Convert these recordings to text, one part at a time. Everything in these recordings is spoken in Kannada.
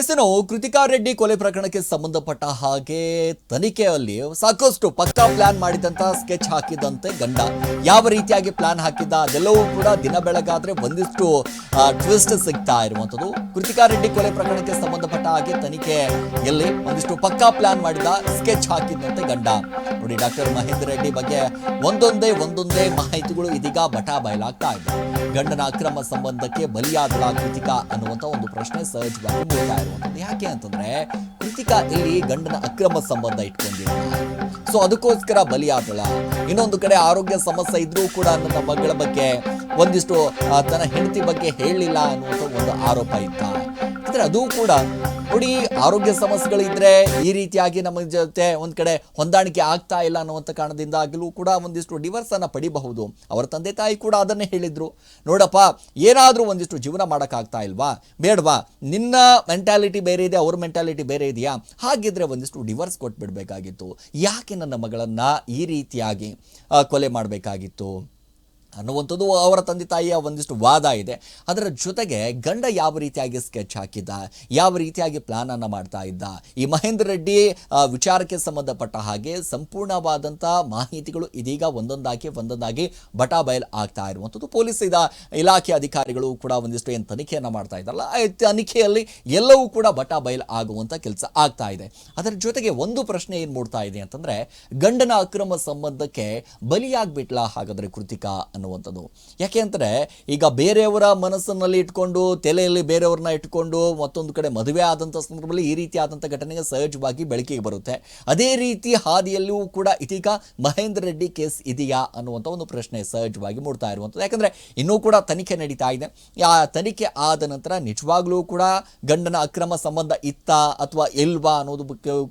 ಎಸ್ನು ಕೃತಿಕಾ ರೆಡ್ಡಿ ಕೊಲೆ ಪ್ರಕರಣಕ್ಕೆ ಸಂಬಂಧಪಟ್ಟ ಹಾಗೆ ತನಿಖೆಯಲ್ಲಿ ಸಾಕಷ್ಟು ಪಕ್ಕಾ ಪ್ಲಾನ್ ಮಾಡಿದಂತ ಸ್ಕೆಚ್ ಹಾಕಿದಂತೆ ಗಂಡ. ಯಾವ ರೀತಿಯಾಗಿ ಪ್ಲಾನ್ ಹಾಕಿದ್ದ ಅದೆಲ್ಲವೂ ಕೂಡ ದಿನ ಬೆಳಗಾದ್ರೆ ಒಂದಿಷ್ಟು ಟ್ವಿಸ್ಟ್ ಸಿಗ್ತಾ ಇರುವಂಥದ್ದು. ಕೃತಿಕಾ ರೆಡ್ಡಿ ಕೊಲೆ ಪ್ರಕರಣಕ್ಕೆ ಸಂಬಂಧಪಟ್ಟ ಹಾಗೆ ತನಿಖೆಯಲ್ಲಿ ಒಂದಿಷ್ಟು ಪಕ್ಕಾ ಪ್ಲಾನ್ ಮಾಡಿದ ಸ್ಕೆಚ್ ಹಾಕಿದಂತೆ ಗಂಡ. ನೋಡಿ, ಡಾಕ್ಟರ್ ಮಹೇಂದ್ರ ರೆಡ್ಡಿ ಬಗ್ಗೆ ಒಂದೊಂದೇ ಒಂದೊಂದೇ ಮಾಹಿತಿಗಳು ಇದೀಗ ಬಟಾ ಬಯಲಾಗ್ತಾ ಇದೆ. ಗಂಡನ ಅಕ್ರಮ ಸಂಬಂಧಕ್ಕೆ ಬಲಿಯಾದಳ ಕೃತಿಕಾ ಅನ್ನುವಂತ ಒಂದು ಪ್ರಶ್ನೆ ಸಹಜವಾಗಿ ಮೂಡ್ತಾ ಇರುವಂತದ್ದು ಯಾಕೆ ಅಂತಂದ್ರೆ ಕೃತಿಕಾ ಇಲ್ಲಿ ಗಂಡನ ಅಕ್ರಮ ಸಂಬಂಧ ಇಟ್ಕೊಂಡಿಲ್ಲ. ಸೊ ಅದಕ್ಕೋಸ್ಕರ ಬಲಿಯಾದಳ ಇನ್ನೊಂದು ಕಡೆ ಆರೋಗ್ಯ ಸಮಸ್ಯೆ ಇದ್ರೂ ಕೂಡ ನನ್ನ ಮಗಳ ಬಗ್ಗೆ ಒಂದಿಷ್ಟು ತನ್ನ ಹೆಂಡತಿ ಬಗ್ಗೆ ಹೇಳಲಿಲ್ಲ ಅನ್ನುವಂಥ ಒಂದು ಆರೋಪ ಇತ್ತ. ಅಂದರೆ ಅದು ಕೂಡ ನೋಡಿ, ಆರೋಗ್ಯ ಸಮಸ್ಯೆಗಳಿದ್ರೆ ಈ ರೀತಿಯಾಗಿ ನಮ್ಮ ಜೊತೆ ಒಂದ್ ಕಡೆ ಹೊಂದಾಣಿಕೆ ಆಗ್ತಾ ಇಲ್ಲ ಅನ್ನುವಂಥ ಕಾರಣದಿಂದಾಗಲೂ ಕೂಡ ಒಂದಿಷ್ಟು ಡಿವರ್ಸ್ ಅನ್ನ ಪಡಿಬಹುದು. ಅವರ ತಂದೆ ತಾಯಿ ಕೂಡ ಅದನ್ನೇ ಹೇಳಿದ್ರು. ನೋಡಪ್ಪ, ಏನಾದರೂ ಒಂದಿಷ್ಟು ಜೀವನ ಮಾಡೋಕ್ಕಾಗ್ತಾ ಇಲ್ವಾ? ಬೇಡವಾ, ನಿನ್ನ ಮೆಂಟಾಲಿಟಿ ಬೇರೆ ಇದೆ, ಅವ್ರ ಮೆಂಟಾಲಿಟಿ ಬೇರೆ ಇದೆಯಾ? ಹಾಗಿದ್ರೆ ಒಂದಿಷ್ಟು ಡಿವರ್ಸ್ ಕೊಟ್ಬಿಡ್ಬೇಕಾಗಿತ್ತು. ಯಾಕೆ ನನ್ನ ಮಗಳನ್ನ ಈ ರೀತಿಯಾಗಿ ಕೊಲೆ ಮಾಡಬೇಕಾಗಿತ್ತು? ಅನ್ನುವಂಥದ್ದು ಅವರ ತಂದೆ ತಾಯಿಯ ಒಂದಿಷ್ಟು ವಾದ ಇದೆ. ಅದರ ಜೊತೆಗೆ ಗಂಡ ಯಾವ ರೀತಿಯಾಗಿ ಸ್ಕೆಚ್ ಹಾಕಿದ್ದ, ಯಾವ ರೀತಿಯಾಗಿ ಪ್ಲಾನ್ ಅನ್ನ ಮಾಡ್ತಾ ಇದ್ದ, ಈ ಮಹೇಂದ್ರ ರೆಡ್ಡಿ ವಿಚಾರಕ್ಕೆ ಸಂಬಂಧಪಟ್ಟ ಹಾಗೆ ಸಂಪೂರ್ಣವಾದಂಥ ಮಾಹಿತಿಗಳು ಇದೀಗ ಒಂದೊಂದಾಗಿ ಒಂದೊಂದಾಗಿ ಬಟಾ ಬಯಲ್ ಆಗ್ತಾ ಇರುವಂಥದ್ದು. ಪೊಲೀಸ್ ಇದ, ಇಲಾಖೆ ಅಧಿಕಾರಿಗಳು ಕೂಡ ಒಂದಿಷ್ಟು ಏನು ತನಿಖೆಯನ್ನು ಮಾಡ್ತಾ ಇದ್ದಾರಲ್ಲ ತನಿಖೆಯಲ್ಲಿ ಎಲ್ಲವೂ ಕೂಡ ಬಟಾ ಬಯಲ್ ಆಗುವಂಥ ಕೆಲಸ ಆಗ್ತಾ ಇದೆ. ಅದರ ಜೊತೆಗೆ ಒಂದು ಪ್ರಶ್ನೆ ಏನು ಮೂಡ್ತಾ ಇದೆ ಅಂತಂದ್ರೆ, ಗಂಡನ ಅಕ್ರಮ ಸಂಬಂಧಕ್ಕೆ ಬಲಿಯಾಗ್ಬಿಟ್ಲ ಹಾಗಾದರೆ ಕೃತಿಕಾ ಅನ್ನುವಂಥದ್ದು. ಯಾಕೆ ಅಂದರೆ ಈಗ ಬೇರೆಯವರ ಮನಸ್ಸಿನಲ್ಲಿ ಇಟ್ಕೊಂಡು, ತಲೆಯಲ್ಲಿ ಬೇರೆಯವ್ರನ್ನ ಇಟ್ಕೊಂಡು, ಮತ್ತೊಂದು ಕಡೆ ಮದುವೆ ಆದಂಥ ಸಂದರ್ಭದಲ್ಲಿ ಈ ರೀತಿ ಆದಂಥ ಘಟನೆಗೆ ಸಹಜವಾಗಿ ಬೆಳಕಿಗೆ ಬರುತ್ತೆ. ಅದೇ ರೀತಿ ಹಾದಿಯಲ್ಲೂ ಕೂಡ ಇದೀಗ ಮಹೇಂದ್ರ ರೆಡ್ಡಿ ಕೇಸ್ ಇದೆಯಾ ಅನ್ನುವಂಥ ಒಂದು ಪ್ರಶ್ನೆ ಸಹಜವಾಗಿ ಮೂಡ್ತಾ ಇರುವಂಥದ್ದು. ಯಾಕಂದರೆ ಇನ್ನೂ ಕೂಡ ತನಿಖೆ ನಡೀತಾ ಇದೆ. ಆ ತನಿಖೆ ಆದ ನಂತರ ನಿಜವಾಗ್ಲೂ ಕೂಡ ಗಂಡನ ಅಕ್ರಮ ಸಂಬಂಧ ಇತ್ತಾ ಅಥವಾ ಇಲ್ವಾ ಅನ್ನೋದು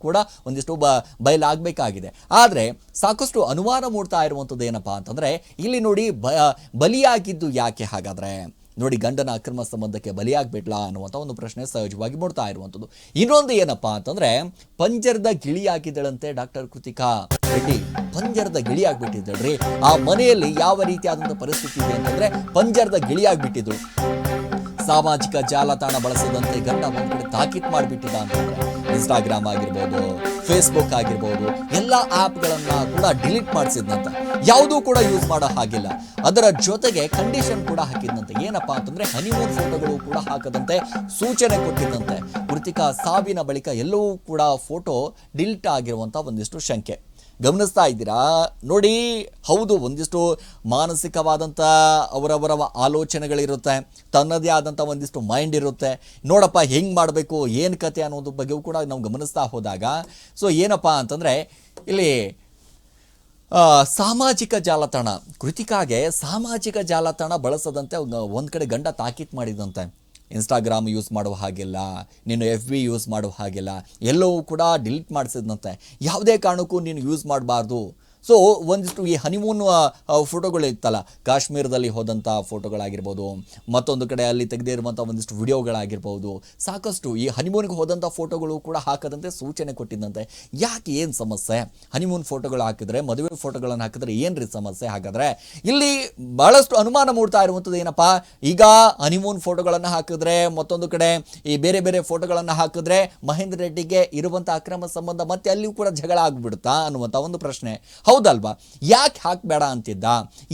ಕೂಡ ಒಂದಿಷ್ಟು ಬ ಬಯಲಾಗಬೇಕಾಗಿದೆ. ಆದರೆ ಸಾಕಷ್ಟು ಅನುಮಾನ ಮೂಡ್ತಾ ಇರುವಂಥದ್ದು ಏನಪ್ಪಾ ಅಂತಂದರೆ, ಇಲ್ಲಿ ನೋಡಿ ಬ ಬಲಿಯಾಗಿದ್ದು ಯಾಕೆ ಹಾಗಾದ್ರೆ? ನೋಡಿ, ಗಂಡನ ಅಕ್ರಮ ಸಂಬಂಧಕ್ಕೆ ಬಲಿಯಾಗ್ಬಿಡ್ಲಾ ಅನ್ನುವಂಥ ಒಂದು ಪ್ರಶ್ನೆ ಸಹಜವಾಗಿ ಮೂಡ್ತಾ ಇರುವಂಥದ್ದು. ಇನ್ನೊಂದು ಏನಪ್ಪಾ ಅಂತಂದ್ರೆ, ಪಂಜರದ ಗಿಳಿಯಾಗಿದ್ದಳಂತೆ ಡಾಕ್ಟರ್ ಕೃತಿಕಾ. ರೆಡ್ಡಿ ಪಂಜರದ ಗಿಳಿಯಾಗ್ಬಿಟ್ಟಿದ್ದಳ್ರಿ ಆ ಮನೆಯಲ್ಲಿ ಯಾವ ರೀತಿಯಾದಂಥ ಪರಿಸ್ಥಿತಿ ಇದೆ ಅಂತಂದ್ರೆ, ಪಂಜರದ ಗಿಳಿಯಾಗ್ಬಿಟ್ಟಿದ್ದು ಸಾಮಾಜಿಕ ಜಾಲತಾಣ ಬಳಸದಂತೆ ಗಂಡ ಒಂದು ಕಡೆ ತಾಕೀತ್ ಮಾಡಿಬಿಟ್ಟಿದ್ದ ಅಂತಂದ್ರೆ ಇನ್ಸ್ಟಾಗ್ರಾಮ್ ಆಗಿರ್ಬೋದು ಫೇಸ್ಬುಕ್ ಆಗಿರ್ಬೋದು, ಎಲ್ಲ ಆ್ಯಪ್ಗಳನ್ನ ಕೂಡ ಡಿಲೀಟ್ ಮಾಡಿಸಿದ್ನಂತೆ. ಯಾವುದೂ ಕೂಡ ಯೂಸ್ ಮಾಡೋ ಹಾಗಿಲ್ಲ. ಅದರ ಜೊತೆಗೆ ಕಂಡೀಷನ್ ಕೂಡ ಹಾಕಿದ್ನಂತೆ. ಏನಪ್ಪ ಅಂತಂದ್ರೆ ಹನಿಮೂನ್ ಫೋಟೋಗಳು ಕೂಡ ಹಾಕದಂತೆ ಸೂಚನೆ ಕೊಟ್ಟಿದ್ದಂತೆ ಕೃತಿಕ ಸಾವಿನ ಬಳಿಕ ಎಲ್ಲವೂ ಕೂಡ ಫೋಟೋ ಡಿಲೀಟ್ ಆಗಿರುವಂತ ಒಂದಿಷ್ಟು ಶಂಕೆ. ಗಮನಿಸ್ತಾ ಇದ್ದೀರಾ? ನೋಡಿ, ಹೌದು, ಒಂದಿಷ್ಟು ಮಾನಸಿಕವಾದಂಥ ಅವರವರ ಆಲೋಚನೆಗಳಿರುತ್ತೆ, ತನ್ನದೇ ಆದಂಥ ಒಂದಿಷ್ಟು ಮೈಂಡ್ ಇರುತ್ತೆ. ನೋಡಪ್ಪ, ಹೆಂಗೆ ಮಾಡಬೇಕು, ಏನು ಕತೆ ಅನ್ನೋದ್ರ ಬಗ್ಗೆಯೂ ಕೂಡ ನಾವು ಗಮನಿಸ್ತಾ ಹೋದಾಗ, ಸೊ ಏನಪ್ಪ ಅಂತಂದರೆ, ಇಲ್ಲಿ ಸಾಮಾಜಿಕ ಜಾಲತಾಣ, ಕೃತಿಕಾಗೆ ಸಾಮಾಜಿಕ ಜಾಲತಾಣ ಬಳಸದಂತೆ ಒಂದು ಕಡೆ ಗಂಡ ತಾಕೀತು ಮಾಡಿದಂತೆ. ಇನ್ಸ್ಟಾಗ್ರಾಮ್ ಯೂಸ್ ಮಾಡುವ ಹಾಗಿಲ್ಲ ನೀನು ಎಫ್ ಬಿ ಯೂಸ್ ಮಾಡುವ ಹಾಗಿಲ್ಲ, ಎಲ್ಲವೂ ಕೂಡ ಡಿಲೀಟ್ ಮಾಡಿಸಿದಂತೆ ಯಾವುದೇ ಕಾರಣಕ್ಕೂ ನೀನು ಯೂಸ್ ಮಾಡಬಾರ್ದು. ಸೊ ಒಂದಿಷ್ಟು ಈ ಹನಿಮೂನ್ ಫೋಟೋಗಳು ಇತ್ತಲ್ಲ, ಕಾಶ್ಮೀರದಲ್ಲಿ ಹೋದಂಥ ಫೋಟೋಗಳಾಗಿರ್ಬೋದು ಮತ್ತೊಂದು ಕಡೆ ಅಲ್ಲಿ ತೆಗೆದಿರುವಂಥ ಒಂದಿಷ್ಟು ವಿಡಿಯೋಗಳಾಗಿರ್ಬೋದು, ಸಾಕಷ್ಟು ಈ ಹನಿಮೂನ್ಗೆ ಹೋದಂಥ ಫೋಟೋಗಳು ಕೂಡ ಹಾಕದಂತೆ ಸೂಚನೆ ಕೊಟ್ಟಿದ್ದಂತೆ. ಯಾಕೆ ಏನು ಸಮಸ್ಯೆ? ಹನಿಮೂನ್ ಫೋಟೋಗಳು ಹಾಕಿದ್ರೆ, ಮದುವೆ ಫೋಟೋಗಳನ್ನು ಹಾಕಿದ್ರೆ ಏನ್ರಿ ಸಮಸ್ಯೆ? ಹಾಗಾದರೆ ಇಲ್ಲಿ ಬಹಳಷ್ಟು ಅನುಮಾನ ಮೂಡ್ತಾ ಇರುವಂಥದ್ದು ಏನಪ್ಪ? ಈಗ ಹನಿಮೂನ್ ಫೋಟೋಗಳನ್ನು ಹಾಕಿದ್ರೆ, ಮತ್ತೊಂದು ಕಡೆ ಈ ಬೇರೆ ಬೇರೆ ಫೋಟೋಗಳನ್ನು ಹಾಕಿದ್ರೆ ಮಹೇಂದ್ರ ರೆಡ್ಡಿಗೆ ಇರುವಂಥ ಅಕ್ರಮ ಸಂಬಂಧ ಮತ್ತೆ ಅಲ್ಲಿಯೂ ಕೂಡ ಜಗಳ ಆಗ್ಬಿಡುತ್ತಾ ಅನ್ನುವಂಥ ಒಂದು ಪ್ರಶ್ನೆ. ಹೌದಲ್ವಾ? ಯಾಕೆ ಹಾಕಬೇಡ ಅಂತಿದ್ದ?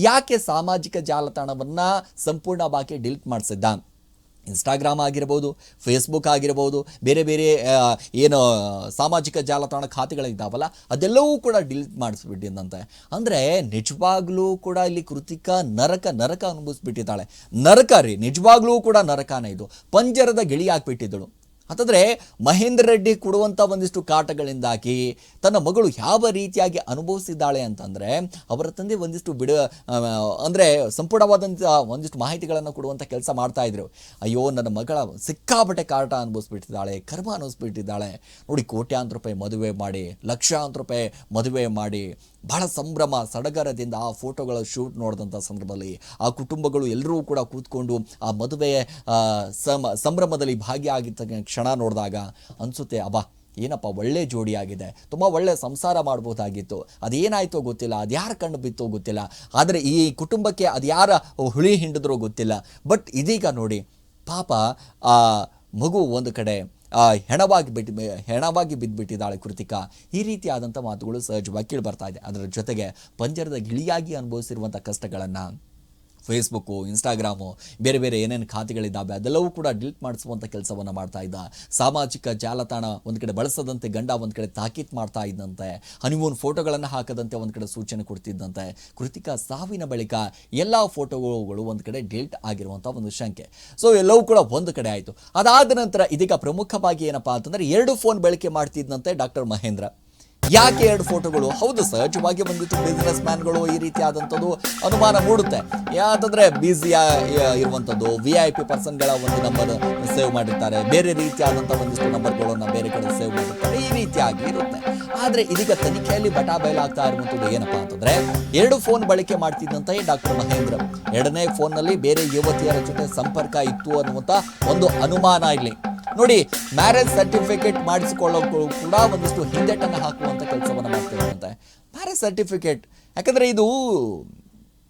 ಯಾಕೆ ಸಾಮಾಜಿಕ ಜಾಲತಾಣವನ್ನು ಸಂಪೂರ್ಣವಾಗಿ ಡಿಲೀಟ್ ಮಾಡಿಸಿದ್ದ? ಇನ್ಸ್ಟಾಗ್ರಾಮ್ ಆಗಿರ್ಬೋದು ಫೇಸ್ಬುಕ್ ಆಗಿರ್ಬೋದು, ಬೇರೆ ಬೇರೆ ಏನು ಸಾಮಾಜಿಕ ಜಾಲತಾಣ ಖಾತೆಗಳಿದ್ದಾವಲ್ಲ, ಅದೆಲ್ಲವೂ ಕೂಡ ಡಿಲೀಟ್ ಮಾಡಿಸ್ಬಿಟ್ಟಿದ್ದಂತೆ ಅಂದರೆ ನಿಜವಾಗ್ಲೂ ಕೂಡ ಇಲ್ಲಿ ಕೃತಿಕ ನರಕ ನರಕ ಅನುಭವಿಸ್ಬಿಟ್ಟಿದ್ದಾಳೆ. ನರಕ ರೀ, ನಿಜವಾಗ್ಲೂ ಕೂಡ ನರಕನೇ ಇದು. ಪಂಜರದ ಗಿಳಿ ಹಾಕ್ಬಿಟ್ಟಿದ್ದಳು. ಅಂತಂದ್ರೆ ಮಹೇಂದ್ರ ರೆಡ್ಡಿ ಕೊಡುವಂಥ ಒಂದಿಷ್ಟು ಕಾಟಗಳಿಂದಾಗಿ ತನ್ನ ಮಗಳು ಯಾವ ರೀತಿಯಾಗಿ ಅನುಭವಿಸಿದ್ದಾಳೆ ಅಂತಂದರೆ ಅವರ ತಂದೆ ಒಂದಿಷ್ಟು ಬಿಡ ಅಂದರೆ ಸಂಪೂರ್ಣವಾದಂಥ ಒಂದಿಷ್ಟು ಮಾಹಿತಿಗಳನ್ನು ಕೊಡುವಂಥ ಕೆಲಸ ಮಾಡ್ತಾ ಇದ್ರು. ಅಯ್ಯೋ, ನನ್ನ ಮಗಳ ಸಿಕ್ಕಾಪಟ್ಟೆ ಕಾಟ ಅನುಭವಿಸ್ಬಿಟ್ಟಿದ್ದಾಳೆ, ಕರ್ಮ ಅನುಭವಿಸ್ಬಿಟ್ಟಿದ್ದಾಳೆ. ನೋಡಿ, ಕೋಟ್ಯಾಂತರ ರೂಪಾಯಿ ಮದುವೆ ಮಾಡಿ, ಲಕ್ಷಾಂತರ ರೂಪಾಯಿ ಮದುವೆ ಮಾಡಿ ಬಹಳ ಸಂಭ್ರಮ, ಸಡಗರದಿಂದ ಆ ಫೋಟೋಗಳ ಶೂಟ್ ನೋಡಿದಂಥ ಸಂದರ್ಭದಲ್ಲಿ ಆ ಕುಟುಂಬಗಳು ಎಲ್ಲರೂ ಕೂಡ ಕೂತ್ಕೊಂಡು ಆ ಮದುವೆ ಸಮ, ಸಂಭ್ರಮದಲ್ಲಿ ಭಾಗಿಯಾಗಿದ್ದ ಕ್ಷಣ ನೋಡಿದಾಗ ಅನಿಸುತ್ತೆ, ಅಬ್ಬಾ, ಏನಪ್ಪ, ಒಳ್ಳೆ ಜೋಡಿಯಾಗಿದೆ ತುಂಬ ಒಳ್ಳೆ ಸಂಸಾರ ಮಾಡ್ಬೋದಾಗಿತ್ತು. ಅದೇನಾಯ್ತೋ ಗೊತ್ತಿಲ್ಲ ಅದ್ಯಾರ ಕಣ್ಣು ಬಿತ್ತೋ ಗೊತ್ತಿಲ್ಲ. ಆದರೆ ಈ ಕುಟುಂಬಕ್ಕೆ ಅದ್ಯಾರ ಹುಳಿ ಹಿಂಡಿದ್ರೋ ಗೊತ್ತಿಲ್ಲ. ಬಟ್ ಇದೀಗ ನೋಡಿ, ಪಾಪ ಆ ಮಗು ಒಂದು ಕಡೆ ಹೆಣವಾಗಿ ಬಿಟ್ಟು ಹೆಣವಾಗಿ ಬಿದ್ದುಬಿಟ್ಟಿದ್ದಾಳೆ ಕೃತಿಕಾ. ಈ ರೀತಿಯಾದಂಥ ಮಾತುಗಳು ಸಹಜವಾಗಿ ಕೇಳಿ ಬರ್ತಾ ಇದೆ. ಅದರ ಜೊತೆಗೆ ಪಂಜರದ ಗಿಳಿಯಾಗಿ ಅನುಭವಿಸಿರುವಂಥ ಕಷ್ಟಗಳನ್ನು ಫೇಸ್ಬುಕ್ಕು ಇನ್ಸ್ಟಾಗ್ರಾಮು ಬೇರೆ ಬೇರೆ ಏನೇನು ಖಾತೆಗಳಿದ್ದಾವೆ, ಅದೆಲ್ಲವೂ ಕೂಡ ಡಿಲೀಟ್ ಮಾಡಿಸುವಂಥ ಕೆಲಸವನ್ನು ಮಾಡ್ತಾ ಇದ್ದ. ಸಾಮಾಜಿಕ ಜಾಲತಾಣ ಒಂದು ಕಡೆ ಬಳಸದಂತೆ, ಗಂಡ ಒಂದು ಕಡೆ ತಾಕೀತ್ ಮಾಡ್ತಾ ಇದ್ದಂತೆ ಹನಿಮೂನ್ ಫೋಟೋಗಳನ್ನು ಹಾಕದಂತೆ ಒಂದು ಕಡೆ ಸೂಚನೆ ಕೊಡ್ತಿದ್ದಂತೆ. ಕೃತಿಕಾ ಸಾವಿನ ಬಳಿಕ ಎಲ್ಲ ಫೋಟೋಗಳು ಒಂದು ಕಡೆ ಡಿಲೀಟ್ ಆಗಿರುವಂಥ ಒಂದು ಶಂಕೆ. ಸೊ ಎಲ್ಲವೂ ಕೂಡ ಒಂದು ಕಡೆ ಆಯಿತು. ಅದಾದ ನಂತರ ಇದೀಗ ಪ್ರಮುಖವಾಗಿ ಏನಪ್ಪಾ ಅಂತಂದರೆ ಎರಡು ಫೋನ್ ಬಳಕೆ ಮಾಡ್ತಿದ್ದಂತೆ ಡಾಕ್ಟರ್ ಮಹೇಂದ್ರ. ಯಾಕೆ ಎರಡು ಫೋಟೋಗಳು? ಹೌದು, ಸಹಜವಾಗಿ ಬಂದಿತ್ತು. ಬಿಸ್ನೆಸ್ ಮ್ಯಾನ್ಗಳು ಈ ರೀತಿಯಾದಂಥದ್ದು ಅನುಮಾನ ಮೂಡುತ್ತೆ. ಯಾಕಂದ್ರೆ ಬಿಸಿ ಇರುವಂಥದ್ದು ವಿ ಐ ಪಿ ಪರ್ಸನ್ಗಳ ಒಂದು ನಂಬರ್ ಸೇವ್ ಮಾಡಿರ್ತಾರೆ. ಬೇರೆ ರೀತಿಯಾದಂಥ ಒಂದಿಷ್ಟು ನಂಬರ್ಗಳನ್ನು ಬೇರೆ ಕಡೆ ಸೇವ್ ಮಾಡಿರ್ತಾರೆ. ಈ ರೀತಿಯಾಗಿ ಇರುತ್ತೆ. ಆದರೆ ಇದೀಗ ತನಿಖೆಯಲ್ಲಿ ಬಟಾ ಬಯಲಾಗ್ತಾ ಇರುವಂಥದ್ದು ಏನಪ್ಪ ಅಂತಂದ್ರೆ, ಎರಡು ಫೋನ್ ಬಳಕೆ ಮಾಡ್ತಿದ್ದಂತೆ ಡಾಕ್ಟರ್ ಮಹೇಂದ್ರ. ಎರಡನೇ ಫೋನ್ನಲ್ಲಿ ಬೇರೆ ಯುವತಿಯರ ಜೊತೆ ಸಂಪರ್ಕ ಇತ್ತು ಅನ್ನುವಂಥ ಒಂದು ಅನುಮಾನ ಇಲ್ಲಿ. ನೋಡಿ ಮ್ಯಾರೇಜ್ ಸರ್ಟಿಫಿಕೇಟ್ ಮಾಡಿಸಿಕೊಳ್ಳೋಕ್ಕೂ ಕೂಡ ಒಂದಿಷ್ಟು ಹಿಂದೆಟನ್ನು ಹಾಕುವಂಥ ಕೆಲಸವನ್ನು ಮಾಡ್ತಿರುವಂತೆ ಮ್ಯಾರೇಜ್ ಸರ್ಟಿಫಿಕೇಟ್ ಯಾಕಂದರೆ ಇದು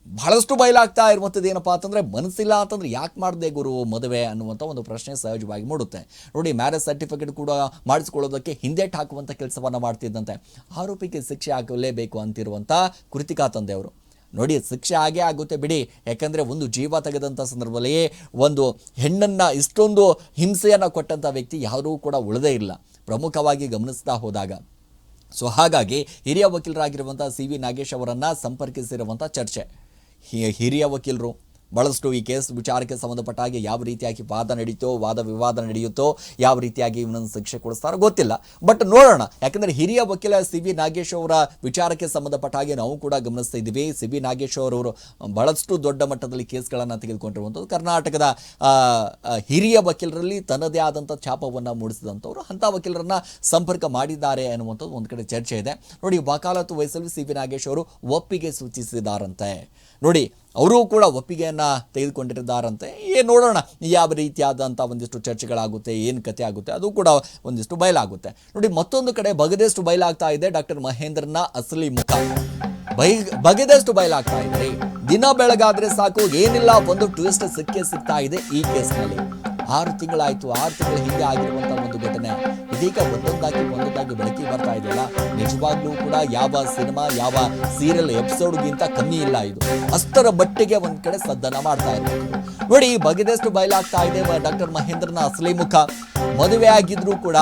ಬಹಳಷ್ಟು ಬಯಲಾಗ್ತಾ ಇರುವಂಥದ್ದು ಏನಪ್ಪಾ ಅಂತಂದರೆ ಮನಸ್ಸಿಲ್ಲ ಅಂತಂದ್ರೆ ಯಾಕೆ ಮಾಡಿದೆ ಗುರು ಮದುವೆ ಅನ್ನುವಂಥ ಒಂದು ಪ್ರಶ್ನೆ ಸಹಜವಾಗಿ ಮೂಡುತ್ತೆ. ನೋಡಿ ಮ್ಯಾರೇಜ್ ಸರ್ಟಿಫಿಕೇಟ್ ಕೂಡ ಮಾಡಿಸ್ಕೊಳ್ಳೋದಕ್ಕೆ ಹಿಂದೆಟ್ಟು ಹಾಕುವಂಥ ಕೆಲಸವನ್ನು ಮಾಡ್ತಿದ್ದಂತೆ. ಆರೋಪಿಗೆ ಶಿಕ್ಷೆ ಹಾಕಲೇಬೇಕು ಅಂತಿರುವಂಥ ಕೃತಿಕಾ ತಂದೆಯವರು. ನೋಡಿ, ಶಿಕ್ಷೆ ಆಗೇ ಆಗುತ್ತೆ ಬಿಡಿ. ಯಾಕಂದರೆ ಒಂದು ಜೀವ ತೆಗೆದಂಥ ಸಂದರ್ಭದಲ್ಲಿ ಒಂದು ಹೆಣ್ಣನ್ನು ಇಷ್ಟೊಂದು ಹಿಂಸೆಯನ್ನು ಕೊಟ್ಟಂಥ ವ್ಯಕ್ತಿ ಯಾರೂ ಕೂಡ ಉಳದೇ ಇಲ್ಲ. ಪ್ರಮುಖವಾಗಿ ಗಮನಿಸ್ತಾ ಹೋದಾಗ. ಸೊ, ಹಾಗಾಗಿ ಹಿರಿಯ ವಕೀಲರಾಗಿರುವಂಥ ಸಿ ವಿ ನಾಗೇಶ್ ಅವರನ್ನು ಸಂಪರ್ಕಿಸಿರುವಂಥ ಚರ್ಚೆ. ಹಿರಿಯ ವಕೀಲರು. ಭಾಳಷ್ಟು ಈ ಕೇಸ್ ವಿಚಾರಕ್ಕೆ ಸಂಬಂಧಪಟ್ಟ ಹಾಗೆ ಯಾವ ರೀತಿಯಾಗಿ ವಾದ ನಡೀತೋ, ವಾದ ವಿವಾದ ನಡೆಯುತ್ತೋ, ಯಾವ ರೀತಿಯಾಗಿ ಇವನನ್ನು ಶಿಕ್ಷೆ ಕೊಡಿಸ್ತಾರೋ ಗೊತ್ತಿಲ್ಲ. ಬಟ್ ನೋಡೋಣ, ಯಾಕಂದರೆ ಹಿರಿಯ ವಕೀಲ ಸಿ ವಿ ನಾಗೇಶ್ ಅವರ ವಿಚಾರಕ್ಕೆ ಸಂಬಂಧಪಟ್ಟ ಹಾಗೆ ನಾವು ಕೂಡ ಗಮನಿಸ್ತಾ ಇದ್ದೀವಿ. ಸಿ ವಿ ನಾಗೇಶ್ ಅವರವರು ಬಹಳಷ್ಟು ದೊಡ್ಡ ಮಟ್ಟದಲ್ಲಿ ಕೇಸ್ಗಳನ್ನು ತೆಗೆದುಕೊಂಡಿರುವಂಥದ್ದು ಕರ್ನಾಟಕದ ಹಿರಿಯ ವಕೀಲರಲ್ಲಿ ತನ್ನದೇ ಆದಂಥ ಛಾಪವನ್ನು ಮೂಡಿಸಿದಂಥವ್ರು ಅಂಥ ವಕೀಲರನ್ನು ಸಂಪರ್ಕ ಮಾಡಿದ್ದಾರೆ ಅನ್ನುವಂಥದ್ದು ಒಂದು ಕಡೆ ಚರ್ಚೆ ಇದೆ. ನೋಡಿ, ವಕಾಲತ್ತು ವಹಿಸಲು ಸಿ ವಿ ನಾಗೇಶ್ ಅವರು ಒಪ್ಪಿಗೆ ಸೂಚಿಸಿದಾರಂತೆ. ನೋಡಿ ಅವರು ಕೂಡ ಒಪ್ಪಿಗೆಯನ್ನು ತೆಗೆದುಕೊಂಡಿದ್ದಾರಂತೆ ಏನು ನೋಡೋಣ, ಯಾವ ರೀತಿಯಾದಂಥ ಒಂದಿಷ್ಟು ಚರ್ಚೆಗಳಾಗುತ್ತೆ, ಏನು ಕತೆ ಆಗುತ್ತೆ, ಅದು ಕೂಡ ಒಂದಿಷ್ಟು ಬಯಲಾಗುತ್ತೆ. ನೋಡಿ, ಮತ್ತೊಂದು ಕಡೆ ಬಗೆದಷ್ಟು ಬಯಲಾಗ್ತಾ ಇದೆ ಡಾಕ್ಟರ್ ಮಹೇಂದ್ರನ ಅಸಲಿ ಮುಖ. ಬೈ ಬಗೆದಷ್ಟು ಬಯಲಾಗ್ತಾ ಇದೆ. ದಿನ ಬೆಳಗಾದ್ರೆ ಸಾಕು, ಏನಿಲ್ಲ, ಒಂದು ಟ್ವಿಸ್ಟ್ ಸಿಕ್ಕೇ ಸಿಗ್ತಾ ಇದೆ ಈ ಕೇಸ್ನಲ್ಲಿ. ಆರು ತಿಂಗಳಾಯಿತು, ಆರು ತಿಂಗಳು ಹಿಂದೆ ಆಗಿರುವಂಥ ಒಂದು ಘಟನೆ. ಇದೀಗ ಒಂದೊಂದಾಗಿ ಒಂದೊಂದಾಗಿ ಬೆಳಕಿಗೆ ಬರ್ತಾ ಇದೆಯಲ್ಲ? ನಿಜವಾಗ್ಲೂ ಕೂಡ ಯಾವ ಸಿನಿಮಾ, ಯಾವ ಸೀರಿಯಲ್ ಎಪಿಸೋಡ್ಗಿಂತ ಕಮ್ಮಿ ಇಲ್ಲ ಇದು. ಅಷ್ಟರ ಬಟ್ಟೆಗೆ ಒಂದ್ ಕಡೆ ಸದ್ದನ ಮಾಡ್ತಾ ಇದೆ ನೋಡಿ ಬಗೆದಷ್ಟು ಬಯಲಾಗ್ತಾ ಇದೆ ಡಾಕ್ಟರ್ ಮಹೇಂದ್ರನ ಅಸಲಿ ಮುಖ. ಮದುವೆ ಆಗಿದ್ರು ಕೂಡ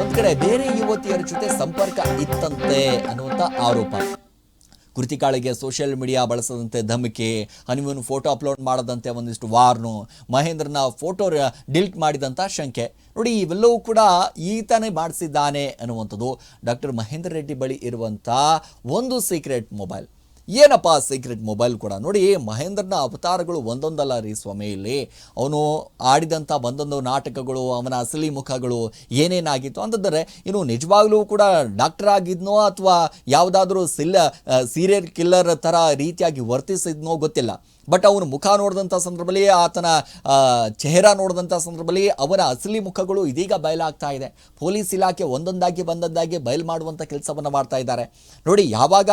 ಒಂದ್ ಕಡೆ ಬೇರೆ ಯುವತಿಯರ ಜೊತೆ ಸಂಪರ್ಕ ಇತ್ತಂತೆ ಅನ್ನುವಂಥ ಆರೋಪ. ಕೃತಿಕಾಳಿಗೆ ಸೋಷಿಯಲ್ ಮೀಡಿಯಾ ಬಳಸದಂತೆ ಧಮಕಿ, ಹನಿಮೂನ್ ಫೋಟೋ ಅಪ್ಲೋಡ್ ಮಾಡದಂತೆ ಒಂದಿಷ್ಟು ವಾರ್ನು, ಮಹೇಂದ್ರನ ಫೋಟೋ ಡಿಲೀಟ್ ಮಾಡಿದಂಥ ಶಂಕೆ. ನೋಡಿ, ಇವೆಲ್ಲವೂ ಕೂಡ ಈತನೇ ಮಾಡಿಸಿದ್ದಾನೆ ಅನ್ನುವಂಥದ್ದು ಡಾಕ್ಟರ್ ಮಹೇಂದ್ರ ರೆಡ್ಡಿ ಬಳಿ ಇರುವಂಥ ಒಂದು ಸೀಕ್ರೆಟ್ ಮೊಬೈಲ್. ಏನಪ್ಪ ಸೀಕ್ರೆಟ್ ಮೊಬೈಲ್ ಕೂಡ? ನೋಡಿ, ಮಹೇಂದ್ರನ ಅವತಾರಗಳು ಒಂದೊಂದಲ್ಲ ರೀ ಸ್ವಾಮಿ, ಇಲ್ಲಿ. ಅವನು ಆಡಿದಂಥ ಒಂದೊಂದು ನಾಟಕಗಳು, ಅವನ ಅಸಲಿ ಮುಖಗಳು ಏನೇನಾಗಿತ್ತು? ಅಂತಂದರೆ ಇನ್ನು ನಿಜವಾಗ್ಲೂ ಕೂಡ ಡಾಕ್ಟರ್ ಆಗಿದ್ನೋ ಅಥವಾ ಯಾವುದಾದ್ರೂ ಸಿಲ್ಲ ಸೀರಿಯಲ್ ಕಿಲ್ಲರ್ ಥರ ರೀತಿಯಾಗಿ ವರ್ತಿಸಿದ್ನೋ ಗೊತ್ತಿಲ್ಲ. ಬಟ್ ಅವನು ಮುಖ ನೋಡಿದಂಥ ಸಂದರ್ಭದಲ್ಲಿ ಆತನ ಚೆಹರಾ ನೋಡಿದಂಥ ಸಂದರ್ಭದಲ್ಲಿ ಅವನ ಅಸಲಿ ಮುಖಗಳು ಇದೀಗ ಬಯಲಾಗ್ತಾ ಇದೆ. ಪೊಲೀಸ್ ಇಲಾಖೆ ಒಂದೊಂದಾಗಿ ಬಂದದ್ದಾಗಿ ಬಯಲು ಮಾಡುವಂಥ ಕೆಲಸವನ್ನು ಮಾಡ್ತಾ ಇದ್ದಾರೆ. ನೋಡಿ, ಯಾವಾಗ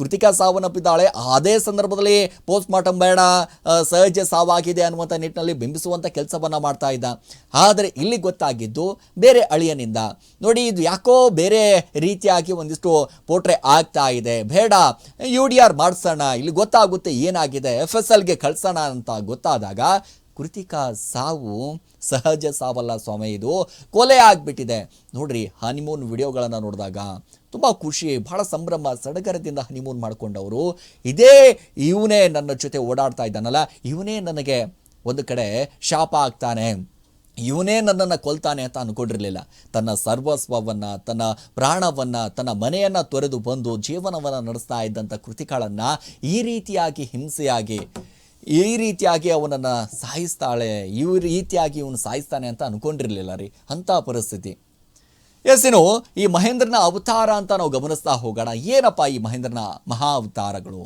ಕೃತಿಕಾ ಸಾವನ್ನಪ್ಪಿದ್ದಾಳೆ, ಅದೇ ಸಂದರ್ಭದಲ್ಲಿ ಪೋಸ್ಟ್ ಮಾರ್ಟಮ್ ಬೇಡ ಸಹಜ ಸಾವಾಗಿದೆ ಅನ್ನುವಂಥ ನಿಟ್ಟಿನಲ್ಲಿ ಬಿಂಬಿಸುವಂಥ ಕೆಲಸವನ್ನು ಮಾಡ್ತಾ ಇದ್ದ. ಆದರೆ ಇಲ್ಲಿ ಗೊತ್ತಾಗಿದ್ದು ಬೇರೆ ಅಳಿಯನಿಂದ. ನೋಡಿ, ಇದು ಯಾಕೋ ಬೇರೆ ರೀತಿಯಾಗಿ ಒಂದಿಷ್ಟು ಪೋಟ್ರೆ ಆಗ್ತಾ ಇದೆ. ಬೇಡ ಯು ಡಿ ಆರ್ ಮಾಡಿಸೋಣ, ಇಲ್ಲಿ ಗೊತ್ತಾಗುತ್ತೆ ಏನಾಗಿದೆ. ಎಫ್ ಎಸ್ ಎಲ್ಗೆ ಕಳ್ಸೋಣ ಅಂತ ಗೊತ್ತಾದಾಗ, ಕೃತಿಕಾ ಸಾವು ಸಹಜ ಸಾವಲ್ಲ ಸ್ವಾಮಿ ಇದು. ಕೊಲೆ ಆಗಿಬಿಟ್ಟಿದೆ. ನೋಡ್ರಿ ಹನಿಮೂನ್ ವಿಡಿಯೋಗಳನ್ನು ನೋಡಿದಾಗ ತುಂಬ ಖುಷಿ, ಬಹಳ ಸಂಭ್ರಮ, ಸಡಗರದಿಂದ ಹನಿಮೂನ್ ಮಾಡಿಕೊಂಡವರು. ಇದೇ ಇವನೇ ನನ್ನ ಜೊತೆ ಓಡಾಡ್ತಾ ಇದ್ದಾನಲ್ಲ, ಇವನೇ ನನಗೆ ಒಂದು ಕಡೆ ಶಾಪ ಆಗ್ತಾನೆ. ಇವನೇ ನನ್ನನ್ನು ಕೊಲ್ತಾನೆ ಅಂತ ಅನ್ಕೊಂಡಿರಲಿಲ್ಲ. ತನ್ನ ಸರ್ವಸ್ವವನ್ನು, ತನ್ನ ಪ್ರಾಣವನ್ನು, ತನ್ನ ಮನೆಯನ್ನು ತೊರೆದು ಬಂದು ಜೀವನವನ್ನು ನಡೆಸ್ತಾ ಇದ್ದಂಥ ಕೃತಿಗಳನ್ನು ಈ ರೀತಿಯಾಗಿ ಹಿಂಸೆಯಾಗಿ, ಈ ರೀತಿಯಾಗಿ ಅವನನ್ನು ಸಾಯಿಸ್ತಾಳೆ, ಈ ರೀತಿಯಾಗಿ ಇವನು ಸಾಯಿಸ್ತಾನೆ ಅಂತ ಅನ್ಕೊಂಡಿರಲಿಲ್ಲ ರೀ. ಅಂಥ ಪರಿಸ್ಥಿತಿ. ಎಸ್ ಈ ಮಹೇಂದ್ರನ ಅವತಾರ ಅಂತ ನಾವು ಗಮನಿಸ್ತಾ ಹೋಗೋಣ. ಏನಪ್ಪ ಈ ಮಹೇಂದ್ರನ ಮಹಾ ಅವತಾರಗಳು?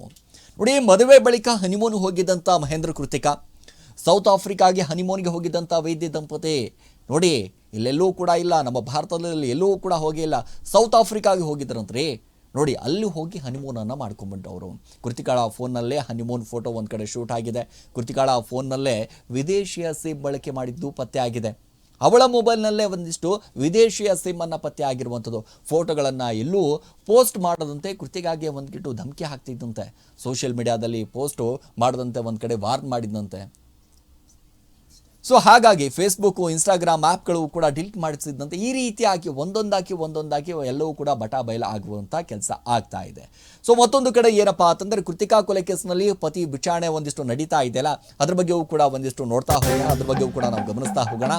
ನೋಡಿ, ಮದುವೆ ಬಳಿಕ ಹನಿಮೂನು ಹೋಗಿದ್ದಂಥ ಮಹೇಂದ್ರ ಕೃತಿಕಾ. ಸೌತ್ ಆಫ್ರಿಕಾಗೆ ಹನಿಮೂನ್ಗೆ ಹೋಗಿದ್ದಂಥ ವೈದ್ಯ ದಂಪತಿ, ನೋಡಿ, ಇಲ್ಲೆಲ್ಲೂ ಕೂಡ ಇಲ್ಲ, ನಮ್ಮ ಭಾರತದಲ್ಲಿ ಎಲ್ಲೂ ಕೂಡ ಹೋಗಿಲ್ಲ ಸೌತ್ ಆಫ್ರಿಕಾಗೆ ಹೋಗಿದ್ರಂತ್ರಿ ನೋಡಿ, ಅಲ್ಲಿ ಹೋಗಿ ಹನಿಮೂನನ್ನು ಮಾಡ್ಕೊಂಡ್ಬಿಟ್ಟವರು ಕೃತಿಕಾಳ ಫೋನ್ನಲ್ಲೇ ಹನಿಮೂನ್ ಫೋಟೋ ಒಂದು ಕಡೆ ಶೂಟ್ ಆಗಿದೆ. ಕೃತಿಕಾಳ ಫೋನ್ನಲ್ಲೇ ವಿದೇಶಿಯ ಸಿಮ್ ಬಳಕೆ ಮಾಡಿದ್ದು ಪತ್ತೆ ಆಗಿದೆ. ಅವಳ ಮೊಬೈಲ್ನಲ್ಲೇ ಒಂದಿಷ್ಟು ವಿದೇಶಿಯ ಸಿಮ್ಮನ್ನು ಪತ್ತೆ ಆಗಿರುವಂಥದ್ದು ಫೋಟೋಗಳನ್ನು ಎಲ್ಲೂ ಪೋಸ್ಟ್ ಮಾಡದಂತೆ ಕೃತಿಗಾಗಿ ಒಂದ್ಗಿಟ್ಟು ಧಮಕಿ ಹಾಕ್ತಿದ್ದಂತೆ. ಸೋಷಿಯಲ್ ಮೀಡಿಯಾದಲ್ಲಿ ಪೋಸ್ಟು ಮಾಡದಂತೆ ಒಂದು ಕಡೆ ವಾರ್ನ್ ಮಾಡಿದಂತೆ ಸೊ ಹಾಗಾಗಿ ಫೇಸ್ಬುಕ್ ಇನ್ಸ್ಟಾಗ್ರಾಮ್ ಆ್ಯಪ್ಗಳು ಕೂಡ ಡಿಲೀಟ್ ಮಾಡಿಸಿದಂತೆ ಈ ರೀತಿಯಾಗಿ ಒಂದೊಂದಾಕಿ ಒಂದೊಂದಾಕಿ ಎಲ್ಲವೂ ಕೂಡ ಬಟಾ ಬಯಲ ಆಗುವಂಥ ಕೆಲಸ ಆಗ್ತಾ ಇದೆ. ಸೊ ಮತ್ತೊಂದು ಕಡೆ ಏನಪ್ಪ ಅಂತಂದರೆ ಕೃತಿಕಾ ಕೊಲೆ ಕೇಸ್ನಲ್ಲಿ ಪತಿ ವಿಚಾರಣೆ ಒಂದಿಷ್ಟು ನಡೀತಾ ಇದೆಯಲ್ಲ ಅದ್ರ ಬಗ್ಗೆಯೂ ಕೂಡ ಒಂದಿಷ್ಟು ನೋಡ್ತಾ ಹೋಗೋಣ, ಅದ್ರ ಬಗ್ಗೆಯೂ ಕೂಡ ನಾವು ಗಮನಿಸ್ತಾ ಹೋಗೋಣ.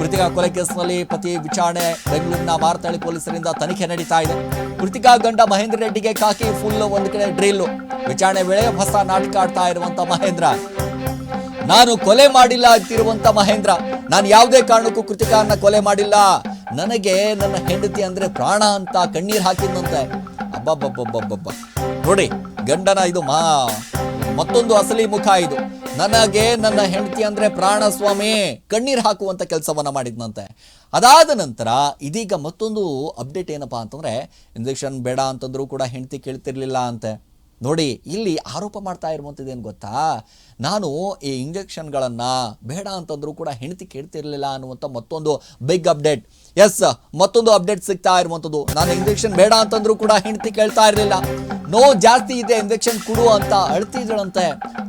ಕೃತಿಕಾ ಕೊಲೆ ಕೇಸ್ನಲ್ಲಿ ಪತಿ ವಿಚಾರಣೆ ಬೆಂಗಳೂರಿನ ಮಾರತಾಳಿ ಪೊಲೀಸರಿಂದ ತನಿಖೆ ನಡೀತಾ ಇದೆ. ಕೃತಿಕಾ ಗಂಡ ಮಹೇಂದ್ರ ರೆಡ್ಡಿಗೆ ಕಾಕಿ ಫುಲ್ ಒಂದು ಕಡೆ ಡ್ರಿಲ್ಲು ವಿಚಾರಣೆ ವೇಳೆ ಹೊಸ ನಾಟಕ ಆಡ್ತಾ ಇರುವಂಥ ಮಹೇಂದ್ರ. ನಾನು ಕೊಲೆ ಮಾಡಿಲ್ಲ ಅಂತಿರುವಂತ ಮಹೇಂದ್ರ. ನಾನು ಯಾವುದೇ ಕಾರಣಕ್ಕೂ ಕೃತಿಕಾರನ ಕೊಲೆ ಮಾಡಿಲ್ಲ. ನನಗೆ ನನ್ನ ಹೆಂಡತಿ ಅಂದ್ರೆ ಪ್ರಾಣ ಅಂತ ಕಣ್ಣೀರ್ ಹಾಕಿದಂತೆ ಅಬ್ಬಬ್ಬಬ್ಬಬ್ಬಬ್ಬ. ನೋಡಿ, ಗಂಡನ ಇದು ಮಾ, ಮತ್ತೊಂದು ಅಸಲಿ ಮುಖ ಇದು. ನನಗೆ ನನ್ನ ಹೆಂಡತಿ ಅಂದ್ರೆ ಪ್ರಾಣ ಸ್ವಾಮಿ, ಕಣ್ಣೀರ್ ಹಾಕುವಂತ ಕೆಲಸವನ್ನ ಮಾಡಿದ್ನಂತೆ. ಅದಾದ ನಂತರ ಇದೀಗ ಮತ್ತೊಂದು ಅಪ್ಡೇಟ್ ಏನಪ್ಪಾ ಅಂತಂದ್ರೆ ಇಂಜೆಕ್ಷನ್ ಬೇಡ ಅಂತಂದ್ರೂ ಕೂಡ ಹೆಂಡತಿ ಕೇಳ್ತಿರ್ಲಿಲ್ಲ ಅಂತೆ. ನೋಡಿ, ಇಲ್ಲಿ ಆರೋಪ ಮಾಡ್ತಾ ಇರುವಂಥದ್ದೇನು ಗೊತ್ತಾ? ನಾನು ಈ ಇಂಜೆಕ್ಷನ್ಗಳನ್ನು ಬೇಡ ಅಂತಂದರೂ ಕೂಡ ಹೆಂಡತಿ ಕೇಳ್ತಿರಲಿಲ್ಲ ಅನ್ನುವಂಥ ಮತ್ತೊಂದು ಬಿಗ್ ಅಪ್ಡೇಟ್ ಎಸ್ ಮತ್ತೊಂದು ಅಪ್ಡೇಟ್ ಸಿಗ್ತಾ ಇರುವಂಥದ್ದು. ನಾನು ಇಂಜೆಕ್ಷನ್ ಬೇಡ ಅಂತಂದ್ರೂ ಕೂಡ ಹೆಂಡತಿ ಕೇಳ್ತಾ ಇರಲಿಲ್ಲ. ನೋವು ಜಾಸ್ತಿ ಇದೆ, ಇಂಜೆಕ್ಷನ್ ಕೊಡು ಅಂತ ಅಳ್ತಿದ್ಳಂತೆ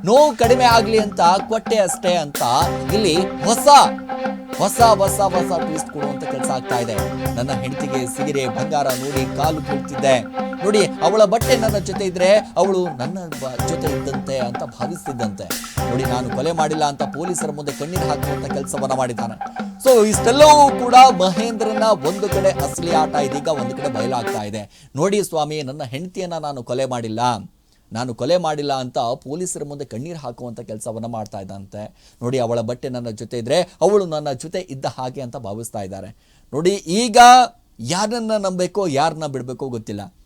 ನೋವು ಕಡಿಮೆ ಆಗಲಿ ಅಂತ, ಕೊಟ್ಟೆ ಅಷ್ಟೇ ಅಂತ ಇಲ್ಲಿ ಹೊಸ ಹೊಸ ಹೊಸ ಹೊಸ ಟ್ವಿಸ್ಟ್ ಕೊಡುವಂತ ಕೆಲಸ ಆಗ್ತಾ ಇದೆ. ನನ್ನ ಹೆಂಡತಿಗೆ ಸಿಗಿರೆ ಬಂಗಾರ ನೋಡಿ ಕಾಲು ಕೀಳ್ತಿದ್ದೆ ನೋಡಿ, ಅವಳ ಬಟ್ಟೆ ನನ್ನ ಜೊತೆ ಇದ್ರೆ ಅವಳು ನನ್ನ ಜೊತೆ ಇದ್ದಂತೆ ಅಂತ ಭಾವಿಸ್ತಿದ್ದಂತೆ. ನೋಡಿ, ನಾನು ಕೊಲೆ ಮಾಡಿಲ್ಲ ಅಂತ ಪೊಲೀಸರ ಮುಂದೆ ಕಣ್ಣೀರು ಹಾಕುವಂತ ಕೆಲಸವನ್ನ ಮಾಡಿದ್ದಾನೆ. ಸೊ ಇಷ್ಟೆಲ್ಲವೂ ಕೂಡ ಮಹೇಂದ್ರನ ಒಂದು ಕಡೆ ಅಸಲಿ ಆಟ ಇದೀಗ ಒಂದು ಕಡೆ ಬಯಲಾಗ್ತಾ ಇದೆ. ನೋಡಿ ಸ್ವಾಮಿ, ನನ್ನ ಹೆಂಡತಿಯನ್ನ ನಾನು ಕೊಲೆ ಮಾಡಿಲ್ಲ. ನಾನು ಕೊಲೆ ಮಾಡಿಲ್ಲ ಅಂತ ಪೊಲೀಸರ ಮುಂದೆ ಕಣ್ಣೀರು ಹಾಕುವಂಥ ಕೆಲಸವನ್ನು ಮಾಡ್ತಾ ಇದ್ದಂತೆ. ನೋಡಿ, ಅವಳ ಬಟ್ಟೆ ನನ್ನ ಜೊತೆ ಇದ್ದರೆ ಅವಳು ನನ್ನ ಜೊತೆ ಇದ್ದ ಹಾಗೆ ಅಂತ ಭಾವಿಸ್ತಾ ಇದ್ದಾರೆ. ನೋಡಿ, ಈಗ ಯಾರನ್ನ ನಂಬಬೇಕೋ, ಯಾರನ್ನ ಬಿಡಬೇಕೋ ಗೊತ್ತಿಲ್ಲ.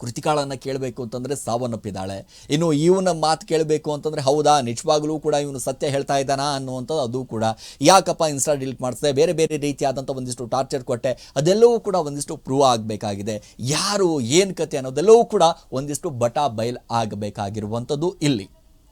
ಕೃತಿಕಾಳನ್ನ ಕೇಳಬೇಕು ಅಂತಂದರೆ ಸಾವನ್ನಪ್ಪಿದ್ದಾಳೆ. ಇನ್ನು ಇವನ ಮಾತು ಕೇಳಬೇಕು ಅಂತಂದರೆ ಹೌದಾ, ನಿಜವಾಗ್ಲೂ ಕೂಡ ಇವನು ಸತ್ಯ ಹೇಳ್ತಾ ಇದ್ದಾನಾ ಅನ್ನುವಂಥದ್ದು ಅದು ಕೂಡ. ಯಾಕಪ್ಪ ಇನ್ಸ್ಟಾ ಡಿಲೀಟ್ ಮಾಡಿಸ್ದೆ ಬೇರೆ ಬೇರೆ ರೀತಿಯಾದಂಥ ಒಂದಿಷ್ಟು ಟಾರ್ಚರ್ ಕೊಟ್ಟೆ. ಅದೆಲ್ಲವೂ ಕೂಡ ಒಂದಿಷ್ಟು ಪ್ರೂವ್ ಆಗಬೇಕಾಗಿದೆ. ಯಾರು ಏನು ಕತೆ ಅನ್ನೋದೆಲ್ಲವೂ ಕೂಡ ಒಂದಿಷ್ಟು ಬಟಾ ಬಯಲ್ ಆಗಬೇಕಾಗಿರುವಂಥದ್ದು ಇಲ್ಲಿ.